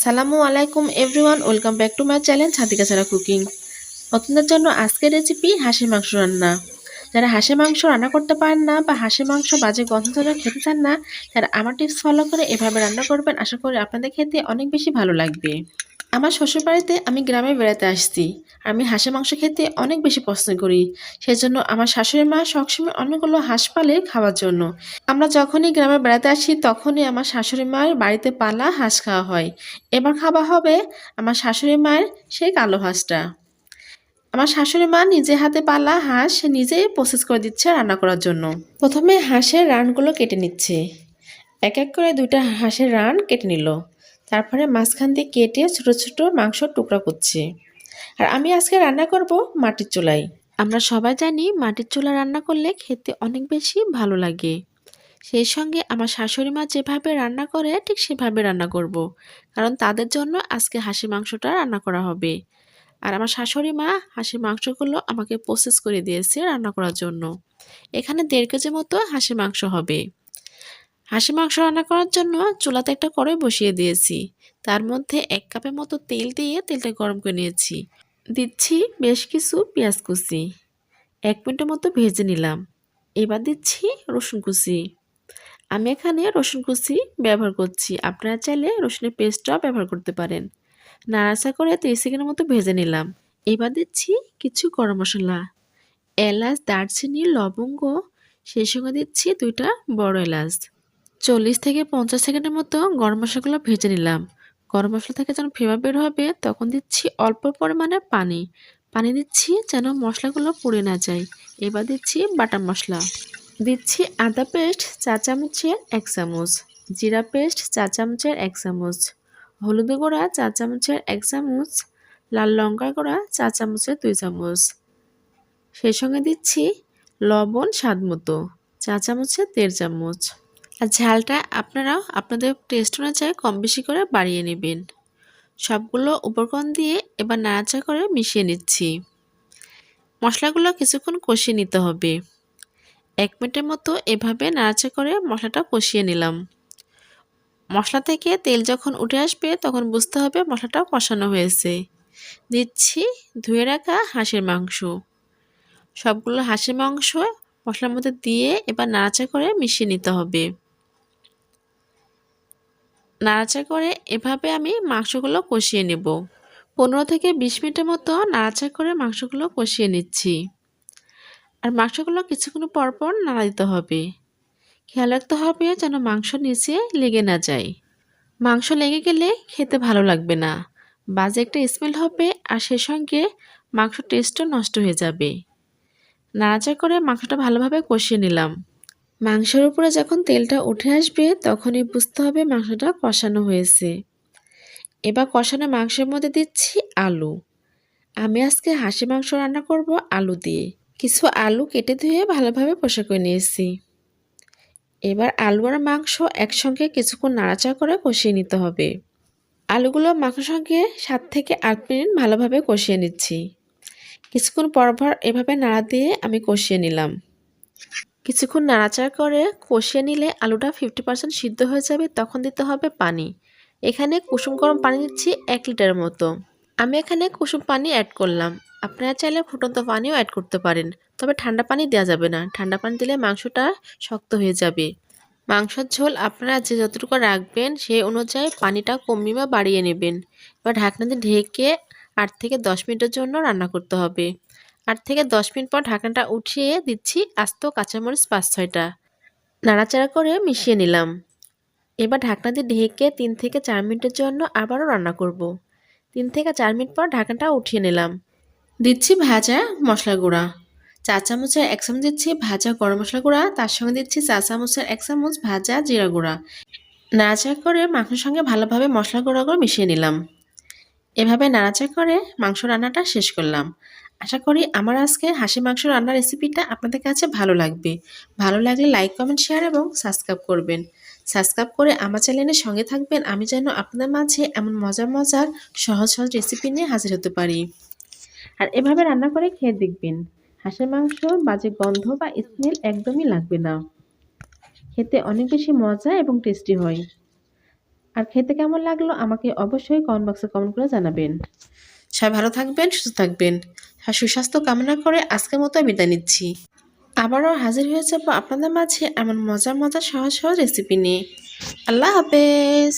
আসসালামু আলাইকুম everyone, welcome back to my channel ছাতিকা ছাড়া কুকিং। আপনাদের জন্য আজকের রেসিপি হাঁসের মাংস রান্না। যারা হাঁসের মাংস রান্না করতে পারেন না বা হাঁসের মাংস বাজে গন্ধ ধরে খেতে চান না, তারা আমার টিপস ফলো করে এভাবে রান্না করবেন। আশা করি আপনাদের খেতে অনেক বেশি ভালো লাগবে। আমার শ্বশুরবাড়িতে আমি গ্রামে বেড়াতে আসছি। আমি হাঁসের মাংস খেতে অনেক বেশি পছন্দ করি। সেজন্য আমার শাশুড়ি মা সবসময় অনেকগুলো হাঁস পালে খাওয়ার জন্য। আমরা যখনই গ্রামে বেড়াতে আসি, তখনই আমার শাশুড়ি মায়ের বাড়িতে পালা হাঁস খাওয়া হয়। এবার খাওয়া হবে আমার শাশুড়ি মায়ের সেই কালো হাঁসটা। আমার শাশুড়ি মা নিজে হাতে পালা হাঁস নিজেই প্রসেস করে দিচ্ছে রান্না করার জন্য। প্রথমে হাঁসের রানগুলো কেটে নিচ্ছে। এক এক করে দুইটা হাঁসের রান কেটে নিল। তারপরে মাঝখান দিয়ে কেটে ছোটো ছোটো মাংসর টুকরা করছে। আর আমি আজকে রান্না করব মাটির চুলায়। আমরা সবাই জানি মাটির চুলা রান্না করলে খেতে অনেক বেশি ভালো লাগে। সেই সঙ্গে আমার শাশুড়ি মা যেভাবে রান্না করে, ঠিক সেভাবে রান্না করব। কারণ তাদের জন্য আজকে হাঁসি মাংসটা রান্না করা হবে। আর আমার শাশুড়ি মা হাঁসির মাংসগুলো আমাকে প্রসেস করে দিয়েছে রান্না করার জন্য। এখানে দেড় কেজি মতো হাঁসির মাংস হবে। হাঁসি মাংস রান্না করার জন্য চুলাতে একটা কড়াই বসিয়ে দিয়েছি। তার মধ্যে এক কাপের মতো তেল দিয়ে তেলটা গরম করে নিয়েছি। দিচ্ছি বেশ কিছু পেঁয়াজ কুচি। এক মিনিটের মতো ভেজে নিলাম। এবার দিচ্ছি রসুন কুচি। আমি এখানে রসুন কুচি ব্যবহার করছি। আপনারা চাইলে রসুনের পেস্টটাও ব্যবহার করতে পারেন। নাড়াচা করে তিরিশ সেকেন্ডের মতো ভেজে নিলাম। এবার দিচ্ছি কিছু গরম মশলা। এলাচ, দারচিনি, লবঙ্গ, সেই সঙ্গে দিচ্ছি দুইটা বড় এলাচ। চল্লিশ থেকে পঞ্চাশ সেকেন্ডের মতো গরম মশলাগুলো ভেজে নিলাম। গরম মশলা থেকে যখন ফ্লেভার বের হবে, তখন দিচ্ছি অল্প পরিমাণে পানি। পানি দিচ্ছি যেন মশলাগুলো পুড়ে না যায়। এবার দিচ্ছি বাটার মশলা। দিচ্ছি আদা পেস্ট চা চামচের এক চামচ, জিরা পেস্ট চা চামচের এক চামচ হলুদ গুঁড়া চা চামচের এক চামচ, লাল লঙ্কার গুঁড়া চা চামচের দুই চামচ। সেই সঙ্গে দিচ্ছি লবণ স্বাদ মতো, চা চামচের দেড় চামচ। আর ঝালটা আপনারাও আপনাদের টেস্ট অনুযায়ী কম বেশি করে বাড়িয়ে নেবেন। সবগুলো উপকরণ দিয়ে এবার নাড়াচা করে মিশিয়ে নিচ্ছি। মশলাগুলো কিছুক্ষণ কষিয়ে নিতে হবে। এক মিনিটের মতো এভাবে নাড়াচা করে মশলাটা কষিয়ে নিলাম। মশলা থেকে তেল যখন উঠে আসবে তখন বুঝতে হবে মশলাটা কষানো হয়েছে। দিচ্ছি ধুয়ে রাখা হাঁসের মাংস। সবগুলো হাঁসের মাংস মশলার মধ্যে দিয়ে এবার নাড়াচা করে মিশিয়ে নিতে হবে। নাড়াচা করে এভাবে আমি মাংসগুলো কষিয়ে নেব। পনেরো থেকে বিশ মিনিটের মতো নাড়াচা করে মাংসগুলো কষিয়ে নিচ্ছি। আর মাংসগুলো কিছুক্ষণ পরপর নাড়া দিতে হবে। খেয়াল রাখতে হবে যেন মাংস নিচে লেগে না যায়। মাংস লেগে গেলে খেতে ভালো লাগবে না। বাজে একটা স্মেল হবে আর সে সঙ্গে মাংস টেস্টও নষ্ট হয়ে যাবে। নাড়াচা করে মাংসটা ভালোভাবে কষিয়ে নিলাম। মাংসের উপরে যখন তেলটা উঠে আসবে, তখনই বুঝতে হবে মাংসটা কষানো হয়েছে। এবার কষানো মাংসের মধ্যে দিচ্ছি আলু। আমি আজকে হাঁসি মাংস রান্না করব আলু দিয়ে। কিছু আলু কেটে ধুয়ে ভালোভাবে পোষা করে নিয়েছি। এবার আলু আর মাংস একসঙ্গে কিছুক্ষণ নাড়াচাড়া করে কষিয়ে নিতে হবে। আলুগুলো মাংসের সঙ্গে সাত থেকে আট মিনিট ভালোভাবে কষিয়ে নিচ্ছি। কিছুক্ষণ পর পর এভাবে নাড়া দিয়ে আমি কষিয়ে নিলাম। কিছুক্ষণ নাড়াচাড়া করে কষিয়ে নিলে আলুটা ফিফটি পার্সেন্ট সিদ্ধ হয়ে যাবে, তখন দিতে হবে পানি। এখানে কুসুম গরম পানি দিচ্ছি এক লিটারের মতো। আমি এখানে কুসুম পানি অ্যাড করলাম। আপনারা চাইলে ফুটন্ত পানিও অ্যাড করতে পারেন, তবে ঠান্ডা পানি দেওয়া যাবে না। ঠান্ডা পানি দিলে মাংসটা শক্ত হয়ে যাবে। মাংসর ঝোল আপনারা যে যতটুকু রাখবেন, সেই অনুযায়ী পানিটা কমিয়ে বা বাড়িয়ে নেবেন। এবার ঢাকনাতে ঢেকে আট থেকে দশ মিনিটের জন্য রান্না করতে হবে। আট থেকে দশ মিনিট পর ঢাকনাটা উঠিয়ে দিচ্ছি আস্ত কাঁচামরিচ পাঁচ ছয়টা। নাড়াচাড়া করে মিশিয়ে নিলাম। এবার ঢাকনা দিয়ে ঢেকে তিন থেকে চার মিনিটের জন্য আবারও রান্না করব। তিন থেকে চার মিনিট পর ঢাকনাটা উঠিয়ে নিলাম। দিচ্ছি ভাজা মশলা গুঁড়া। চা চামচের এক চামচ দিচ্ছি ভাজা গরম মশলা গুঁড়া, তার সঙ্গে দিচ্ছি চা চামচের এক চামচ ভাজা জিরা গুঁড়া। নাড়াচাড়া করে মাংসের সঙ্গে ভালোভাবে মশলা গুঁড়াগুলো মিশিয়ে নিলাম। এভাবে নাড়াচাড়া করে মাংস রান্নাটা শেষ করলাম। আশা করি আমার আজকে হাসি মাংস রান্নার রেসিপিটা আপনাদের কাছে ভালো লাগবে। ভালো লাগলে লাইক কমেন্ট শেয়ার এবং সাবস্ক্রাইব করবেন। সাবস্ক্রাইব করে আমার চ্যানেলের সঙ্গে থাকবেন। আমি যেন আপনাদের মাঝে এমন মজার মজার, সহজ সহজ রেসিপি নিয়ে হাজির হতে পারি। আর এভাবে রান্না করে খেয়ে দেখবেন। হাঁসের মাংস বাজে গন্ধ বা স্মেল একদমই লাগবে না। খেতে অনেক বেশি মজা এবং টেস্টি হয়। আর খেতে কেমন লাগল আমাকে অবশ্যই কমেন্ট বক্সে কমেন্ট করে জানাবেন। সবাই ভালো থাকবেন, সুস্থ থাকবেন। আর সুস্বাস্থ্য কামনা করে আজকের মতো বিদায় নিচ্ছি। আবারও হাজির হয়ে যাব আপনাদের মাঝে এমন মজার মজার, সহজ সহজ রেসিপি নিয়ে। আল্লাহ হাফেজ।